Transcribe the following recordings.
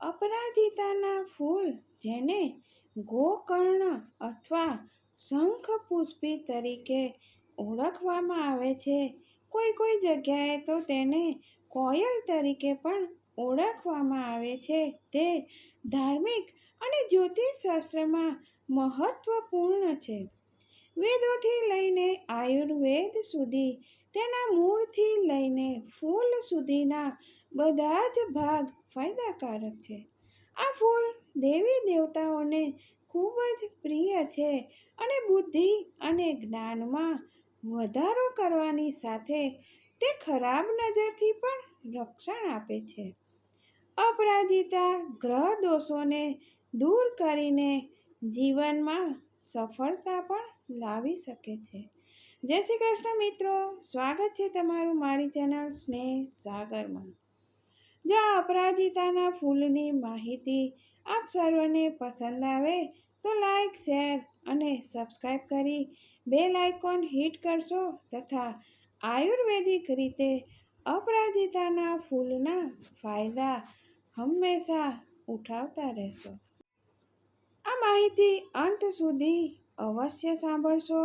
અપરાજિતાના ફૂલ જેને ગોકર્ણ અથવા શંખપુષ્પી તરીકે ઓળખવામાં આવે છે. કોઈ કોઈ જગ્યાએ તો તેને કોયલ તરીકે પણ ઓળખવામાં આવે છે. તે ધાર્મિક અને જ્યોતિષશાસ્ત્રમાં મહત્વપૂર્ણ છે. વેદોથી લઈને આયુર્વેદ સુધી તેના મૂળથી લઈને ફૂલ સુધીના બધા જ ભાગ ફાયદાકારક છે. આ ફૂલ દેવી દેવતાઓને ખૂબ જ પ્રિય છે અને બુદ્ધિ અને જ્ઞાનમાં વધારો કરવાની સાથે તે ખરાબ નજરથી પણ રક્ષણ આપે છે. અપરાજિતા ગ્રહ દોષોને દૂર કરીને જીવનમાં સફળતા પણ લાવી શકે છે. જય શ્રી કૃષ્ણ મિત્રો. સ્વાગત છે તમારું મારી ચેનલ સ્નેહ સાગરમાં. જો આ અપરાજિતાના ફૂલની માહિતી આપ સર્વને પસંદ આવે તો લાઈક, શેર અને સબસ્ક્રાઈબ કરી બેલ આઇકોન હિટ કરશો તથા આયુર્વેદિક રીતે અપરાજિતાના ફૂલના ફાયદા હંમેશા ઉઠાવતા રહેશો. આ માહિતી અંત સુધી અવશ્ય સાંભળશો.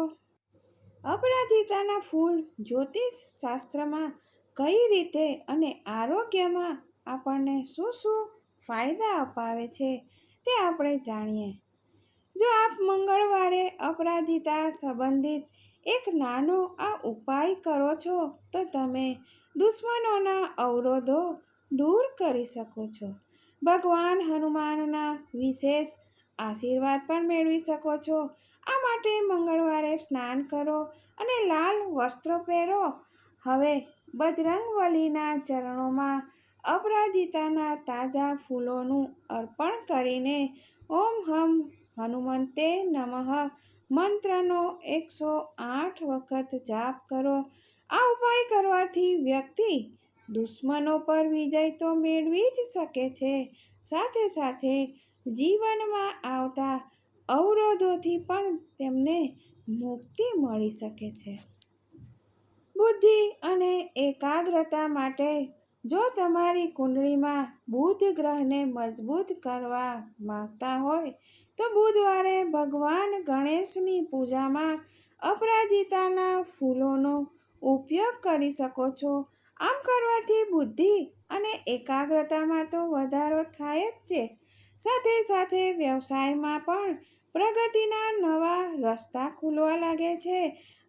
અપરાજિતાના ફૂલ જ્યોતિષ શાસ્ત્રમાં કઈ રીતે અને આરોગ્યમાં આપણને શું શું ફાયદા અપાવે છે તે આપણે જાણીએ. જો આપ મંગળવારે અપરાજિતા સંબંધિત એક નાનો આ ઉપાય કરો છો, તો તમે દુશ્મનોના અવરોધો દૂર કરી શકો છો. ભગવાન હનુમાનના વિશેષ આશીર્વાદ પણ મેળવી શકો છો. આ માટે મંગળવારે સ્નાન કરો અને લાલ વસ્ત્રો પહેરો. હવે બજરંગબલીના ચરણોમાં અપરાજિતાના તાજા ફૂલોનું અર્પણ કરીને ઓમ હમ હનુમંતે નમઃ. મંત્રનો એકસો આઠ વખત જાપ કરો. આ ઉપાય કરવાથી વ્યક્તિ દુશ્મનો પર વિજય તો મેળવી જ શકે છે. સાથે સાથે જીવનમાં આવતા અવરોધોથી પણ તેમને મુક્તિ મળી શકે છે. બુદ્ધિ અને એકાગ્રતા માટે જો તમારી કુંડળીમાં બુધ ગ્રહને મજબૂત કરવા માંગતા હોય, તો બુધવારે ભગવાન ગણેશની પૂજામાં અપરાજિતાના ફૂલોનો ઉપયોગ કરી શકો છો. આમ કરવાથી બુદ્ધિ અને એકાગ્રતામાં તો વધારો થાય જ છે. સાથે સાથે વ્યવસાયમાં પણ પ્રગતિના નવા રસ્તા ખુલવા લાગે છે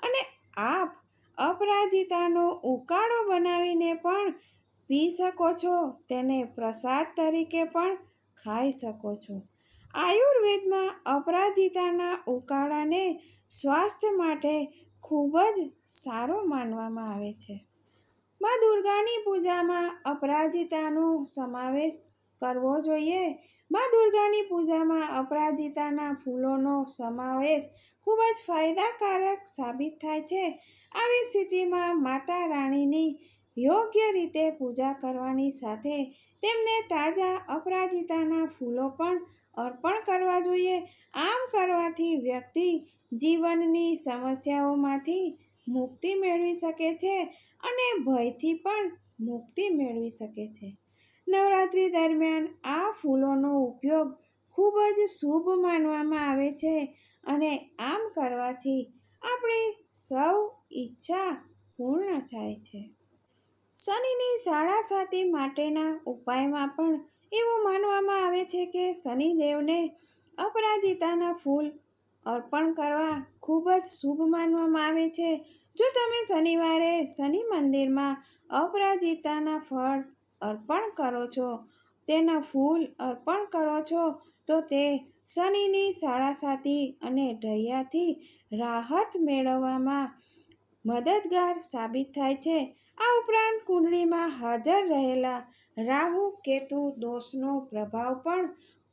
અને આપ અપરાજિતાનો ઉકાળો બનાવીને પણ પી શકો છો, તેને પ્રસાદ તરીકે પણ ખાઈ શકો છો. આયુર્વેદમાં અપરાજિતાના ઉકાળાને સ્વાસ્થ્ય માટે ખૂબ જ સારો માનવામાં આવે છે. માં દુર્ગાની પૂજામાં અપરાજિતાનો સમાવેશ કરવો જોઈએ મા દુર્ગાની પૂજામાં અપરાજિતાના ફૂલોનો સમાવેશ ખૂબ જ ફાયદાકારક સાબિત થાય છે. આવી સ્થિતિમાં માતા રાણીની યોગ્ય રીતે પૂજા કરવાની સાથે તેમને તાજા અપરાજિતાના ફૂલો પણ અર્પણ કરવા જોઈએ. આમ કરવાથી વ્યક્તિ જીવનની સમસ્યાઓમાંથી મુક્તિ મેળવી શકે છે અને ભયથી પણ મુક્તિ મેળવી શકે છે. નવરાત્રિ દરમિયાન આ ફૂલોનો ઉપયોગ ખૂબ જ શુભ માનવામાં આવે છે અને આમ કરવાથી આપણી સૌ ઈચ્છા પૂર્ણ થાય છે. શનિની સાડાસાતી માટેના ઉપાયમાં પણ એવું માનવામાં આવે છે કે શનિદેવને અપરાજિતાના ફૂલ અર્પણ કરવા ખૂબ જ શુભ માનવામાં આવે છે. જો તમે શનિવારે શનિ મંદિરમાં અપરાજિતાના ફળ અર્પણ કરો છો, તેના ફૂલ અર્પણ કરો છો, તો તે શનિની સાડાસાતી અને ઢૈયાથી રાહત મેળવવામાં મદદગાર સાબિત થાય છે. આ ઉપરાંત કુંડળીમાં હાજર રહેલા રાહુ, કેતુ દોષનો પ્રભાવ પણ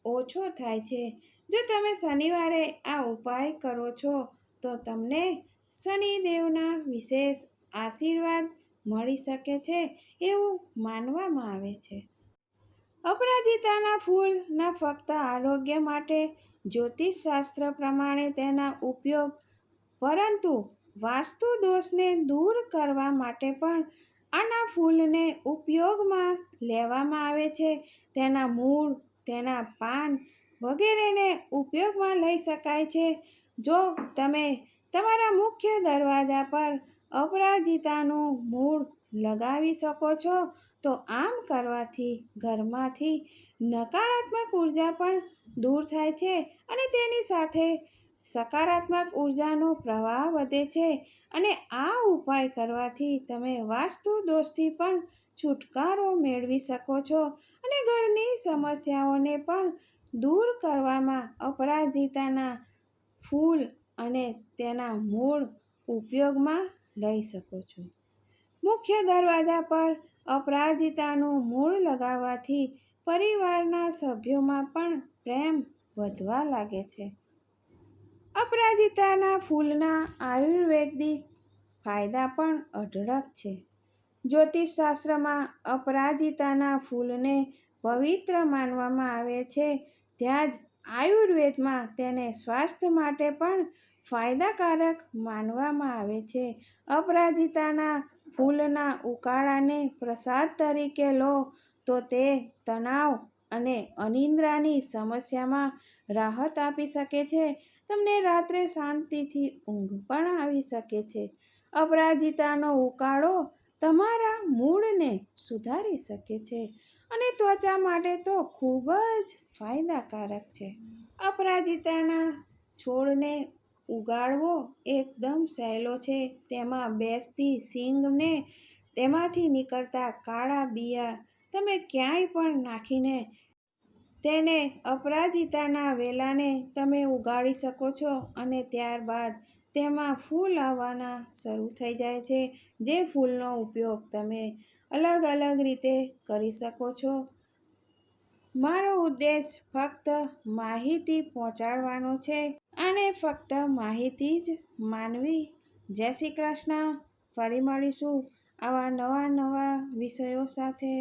ઓછો થાય છે. જો તમે શનિવારે આ ઉપાય કરો છો, તો તમને શનિદેવના વિશેષ આશીર્વાદ મળી શકે છે. એવું માનવામાં આવે છે. અપરાજિતાના ફૂલ ના ફક્ત આરોગ્ય માટે જ્યોતિષશાસ્ત્ર પ્રમાણે તેના ઉપયોગ, પરંતુ વાસ્તુ દોષને દૂર કરવા માટે પણ આના ફૂલને ઉપયોગમાં લેવામાં આવે છે. તેના મૂળ, તેના પાન વગેરેને ઉપયોગમાં લઈ શકાય છે. જો તમે તમારા મુખ્ય દરવાજા પર અપરાજિતાનું મૂળ લગાવી શકો છો, તો આમ કરવાથી ઘરમાંથી નકારાત્મક ઊર્જા પણ દૂર થાય છે અને તેની સાથે સકારાત્મક ઉર્જાનો પ્રવાહ વધે છે અને આ ઉપાય કરવાથી તમે વાસ્તુ દોષથી પણ છુટકારો મેળવી શકો છો અને ઘરની સમસ્યાઓને પણ દૂર કરવામાં અપરાજિતાના ફૂલ અને તેના મૂળ ઉપયોગમાં લઈ શકો છો. મુખ્ય દરવાજા પર અપરાજિતાનું મૂળ લગાવવાથી પરિવારના સભ્યોમાં પણ પ્રેમ વધવા લાગે છે. અપરાજિતાના ફૂલના આયુર્વેદિક ફાયદા પણ અઢળક છે. જ્યોતિષશાસ્ત્રમાં અપરાજિતાના ફૂલને પવિત્ર માનવામાં આવે છે, ત્યાં જ આયુર્વેદમાં તેને સ્વાસ્થ્ય માટે પણ ફાયદાકારક માનવામાં આવે છે. અપરાજિતાના ફૂલના ઉકાળાને પ્રસાદ તરીકે લો, તો તે તણાવ અને અનિદ્રાની સમસ્યામાં રાહત આપી શકે છે. તમને રાત્રે શાંતિથી ઊંઘ પણ આવી શકે છે. અપરાજિતાનો ઉકાળો તમારા મૂડને સુધારી શકે છે અને ત્વચા માટે તો ખૂબ જ ફાયદાકારક છે. અપરાજિતાના છોડને ઉગાડવો એકદમ સહેલો છે. તેમાં બેસતી સિંગને તેમાંથી નીકળતા કાળા બિયા તમે ક્યાંય પણ નાખીને તેને અપરાજિતાના વેલાને તમે ઉગાડી શકો છો અને ત્યારબાદ તેમાં ફૂલ આવવાના શરૂ થઈ જાય છે. જે ફૂલનો ઉપયોગ તમે અલગ અલગ રીતે કરી શકો છો. મારો ઉદ્દેશ ફક્ત માહિતી પહોંચાડવાનો છે અને ફક્ત માહિતી જ માનવી. જય શ્રી કૃષ્ણ. ફરી મળીશું આવા નવા નવા વિષયો સાથે.